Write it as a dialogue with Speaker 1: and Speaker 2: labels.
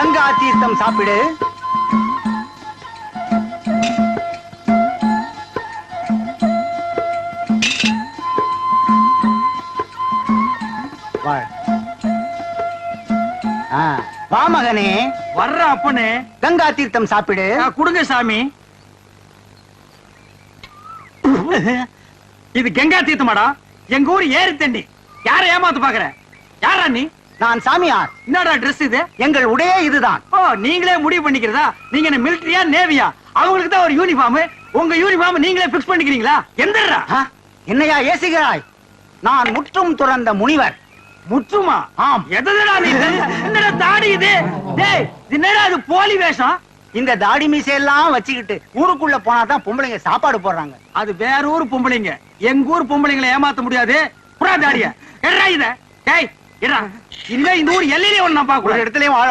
Speaker 1: கங்கா தீர்த்தம் சாப்பிடு. வா மகனே.
Speaker 2: வர்ற அப்பனே.
Speaker 1: கங்கா தீர்த்தம் சாப்பிடு.
Speaker 2: கொடுங்க சாமி. இது கங்கா தீர்த்தமாடா. எங்க ஊர் ஏரி தண்ணி. யார ஏமாத்து பாக்குற யாரா நீ
Speaker 1: நான் சாமியார்.
Speaker 2: என்னடா Dress இது?
Speaker 1: எங்கள் உடையே இதுதான்.
Speaker 2: ஓ நீங்களே முடிவு பண்ணிக்கிறதா? நீங்க என்ன மிலிட்டரியா நேவியா அவங்களுக்கு தான் ஒரு யூனிஃபார்ம் உங்க யூனிஃபார்ம் நீங்களே பிக்ஸ் பண்ணிக்கிறீங்களா? எந்தடா
Speaker 1: என்னையா ஏசுகிறாய்? நான் முற்றும் துறந்த முனிவர்.
Speaker 2: முற்றுமா?
Speaker 1: ஆம்.
Speaker 2: எதடா நீ? என்னடா தாடி இது? டேய் என்னடா இது போலி வேஷம்?
Speaker 1: இந்த தாடி மீசையெல்லாம் வச்சுக்கிட்டு ஊருக்குள்ள போனாதான் பொம்பளைங்க சாப்பாடு போடுறாங்க.
Speaker 2: அது வேற ஊர் பொம்பளைங்க. எங்க ஊர் பொம்பளைங்களை ஏமாத்த முடியாது. புறா தாடிய. எடா இத? டேய் இனிமே இந்த ஊர் எல்லையிலே ஒண்ணு நான்
Speaker 1: ஒரு இடத்துலயும் வாழ